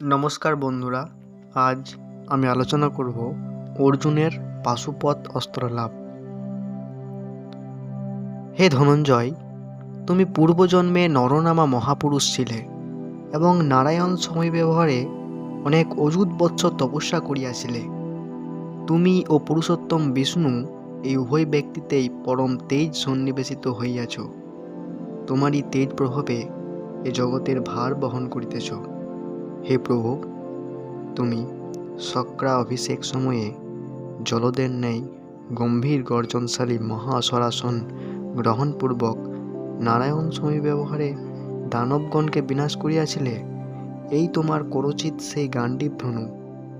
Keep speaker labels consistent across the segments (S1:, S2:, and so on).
S1: নমস্কার বন্ধুরা, আজ আমি আলোচনা করব অর্জুনের পাশুপথ অস্ত্র লাভ হে ধনঞ্জয়, তুমি পূর্বজন্মে নরনামা মহাপুরুষ ছিলে এবং নারায়ণ সময় ব্যবহারে অনেক অযুত বৎসর তপস্যা করিয়াছিলে। তুমি ও পুরুষোত্তম বিষ্ণু এই উভয় ব্যক্তিতেই পরম তেজ সন্নিবেশিত হইয়াছ। তোমারই তেজ প্রভাবে এ জগতের ভার বহন করিতেছ। হে প্রভু, তুমি সকরা অভিষেক সময়ে জলদের ন্যায় গম্ভীর গর্জনশালী মহাসরাসন গ্রহণপূর্বক নারায়ণ সময় ব্যবহারে দানবগণকে বিনাশ করিয়াছিলে, এই তোমার করচিত সেই গান্ডীব ধনু,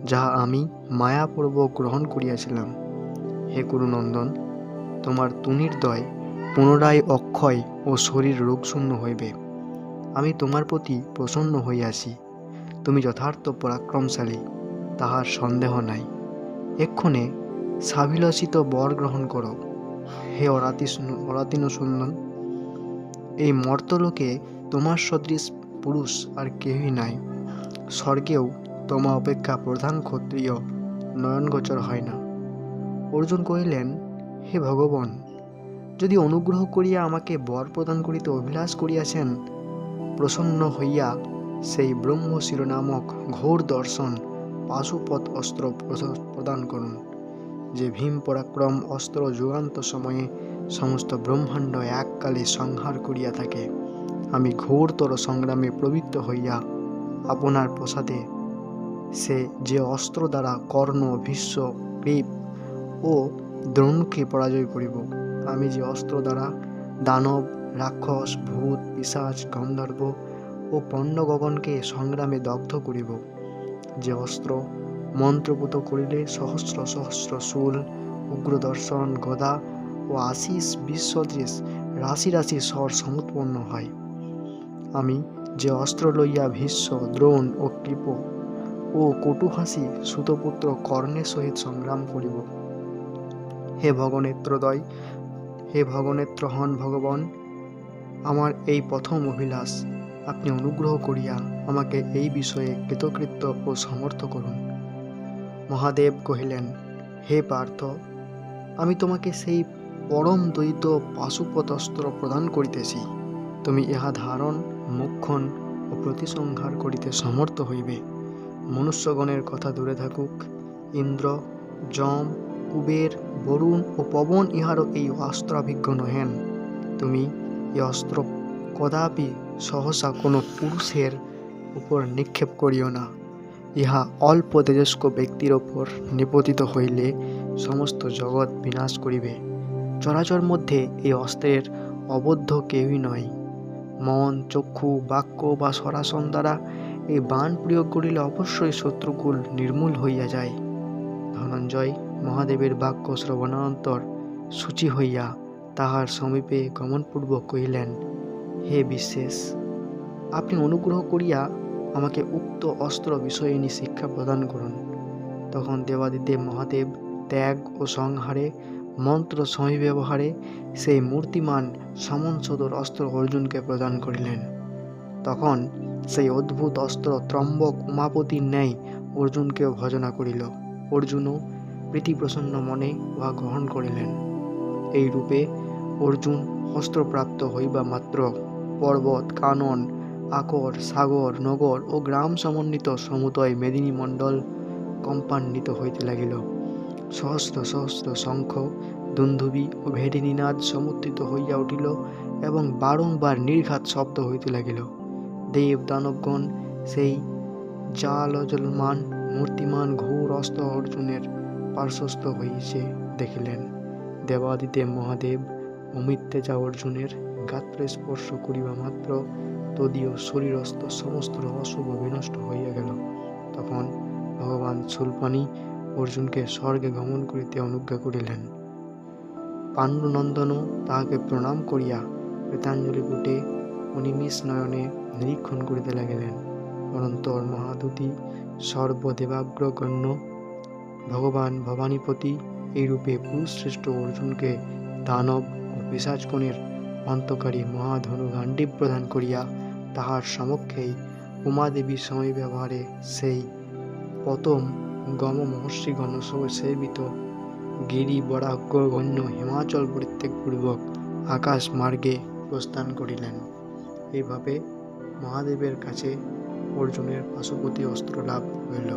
S1: যাহা আমি মায়াপূর্বক গ্রহণ করিয়াছিলাম। হে কুরুনন্দন তোমার তুনির দয় পুনরায় অক্ষয় ও শরীর রোগশূন্য হইবে। আমি তোমার প্রতি প্রসন্ন হইয়াছি। তুমি যথার্থ পরাক্রমশালী, তাহার সন্দেহ নাই। এক্ষণে সাভিলসিত বর গ্রহণ করো। হে অরাতি অরাতিন এই মর্তলোকে তোমার সদৃশ পুরুষ আর কেহই নাই। স্বর্গেও তোমা অপেক্ষা প্রধান ক্ষত্রিয় নয়নগোচর হয় না। অর্জুন কহিলেন, হে ভগবান, যদি অনুগ্রহ করিয়া আমাকে বর প্রদান করিতে অভিলাষ করিয়াছেন, প্রসন্ন হইয়া সেই ব্রহ্ম শিরোনামক ঘোর দর্শন পাশুপথ অস্ত্র প্রদান করুন, যে ভীম পরাক্রম অস্ত্র যুগান্ত সময়ে সমস্ত ব্রহ্মাণ্ড এককালে সংহার করিয়া থাকে। আমি ঘোরতর সংগ্রামে প্রবৃত্ত হইয়া আপনার প্রসাদে সে যে অস্ত্র দ্বারা কর্ণ, ভীষ্ম গ্রীব ও দ্রোণকে পরাজয় করিব, আমি যে অস্ত্র দ্বারা দানব, রাক্ষস, ভূত পিশাচ গন্ধর্ব ও পণ্যগগনকে সংগ্রামে দগ্ধ করিব। যে অস্ত্র মন্ত্রপুত করিলে সহস্র সহস্র শূল, উগ্রদর্শন, গদা ও আশিস বিশ্বদৃশ রাশি রাশি স্বর সমুৎপন্ন হয়। আমি যে অস্ত্র লইয়া ভীষ্ম, দ্রোণ ও কৃপ ও কটুহাসি সুতপুত্র কর্ণের সহিত সংগ্রাম করিব। হে ভগনেত্রদয়, হে ভগনেত্র হন ভগবান, আমার এই প্রথম অভিলাষ। আপনি অনুগ্রহ করিয়া আমাকে এই বিষয়ে কৃতকৃত্য ও সমর্থ করুন। মহাদেব কহিলেন, হে পার্থ, আমি তোমাকে সেই পরম দ্বৈত পাশুপতস্ত্র প্রদান করিতেছি। তুমি ইহা ধারণ মোক্ষণ ও প্রতিসংহার করিতে সমর্থ হইবে। মনুষ্যগণের কথা দূরে থাকুক। ইন্দ্র, যম, কুবের, বরুণ ও পবন ইহারও এই অস্ত্রাভিজ্ঞ নহেন। তুমি এই অস্ত্র কদাপি সহসা কোনো পুরুষের উপর নিক্ষেপ করিও না। ইহা অল্প তেজস্ক ব্যক্তির ওপর নিপতিত হইলে সমস্ত জগৎ বিনাশ করিবে। চরাচর মধ্যে এই অস্ত্রের অবদ্ধ কেউই নয়। মন, চক্ষু, বাক্য বা সরাসন দ্বারা এই বাণ প্রয়োগ করিলে অবশ্যই শত্রুকুল নির্মূল হইয়া যায়। ধনঞ্জয় মহাদেবের বাক্য শ্রবণান্তর সূচি হইয়া তাহার সমীপে গমনপূর্বক কহিলেন হে বিশ্বেষ আপনি অনুগ্রহ করিয়া আমাকে উক্ত অস্ত্র বিষয়িনী শিক্ষা প্রদান করুন। তখন দেবাদিদেব মহাদেব ত্যাগ ও সংহারে, মন্ত্র ব্যবহারে সেই মূর্তিমান সমন সদর অস্ত্র অর্জুনকে প্রদান করিলেন। তখন সেই অদ্ভুত অস্ত্র ত্রম্বক উমাপতির ন্যায় অর্জুনকেও ভজনা করিল। অর্জুনও প্রীতিপ্রসন্ন মনে উহা গ্রহণ করিলেন। এই রূপে অর্জুন অস্ত্রপ্রাপ্ত হইবা মাত্র পর্বত, কানন, আকর, সাগর, নগর ও গ্রাম সমন্বিত সমুদয় মেদিনী মণ্ডল কম্পান্বিত হইতে লাগিল। সহস্র সহস্র শঙ্খ, দুন্ধুবি ও ভেডিনীনাদ সমুত্থিত হইয়া উঠিল এবং বারংবার নির্ঘাত শব্দ হইতে লাগিল। দেব দানবগণ সেই জালজলমান মূর্তিমান ঘোর অস্ত্র অর্জুনের পার্শ্বস্থ হইছে দেখিলেন। দেবাদিদেব মহাদেব অমিত্যেজা অর্জুনের গাত্রে স্পর্শ করিবা মাত্র তদীয় শরীরস্থ সমস্ত অশুভ বিনষ্ট হইয়া গেল। তখন ভগবান সুলপানি অর্জুনকে স্বর্গে গমন করিতে অনুজ্ঞা করিলেন। পাণ্ডুনন্দনও তাহাকে প্রণাম করিয়া কৃতাঞ্জলি পুটে অনিমিষ নয়নে নিরীক্ষণ করিতে লাগিলেন। অনন্তর মহাদুতি সর্বদেবাগ্রগণ্য ভগবান ভবানীপতি এইরূপে পুরুষশ্রেষ্ঠ অর্জুনকে দানব ও পিসাচগণের অন্তকারী মহাধনু গান্ডীব প্রদান করিয়া তাহার সমক্ষেই উমাদেবীর সময় ব্যবহারে সেই প্রথম গম মহর্ষি গণসহ সেবিত গিরি বরাগ্যগণ্য হিমাচল পরিত্যাগপূর্বক আকাশ মার্গে প্রস্থান করিলেন। এইভাবে মহাদেবের কাছে অর্জুনের পাশুপতি অস্ত্র লাভ হইল।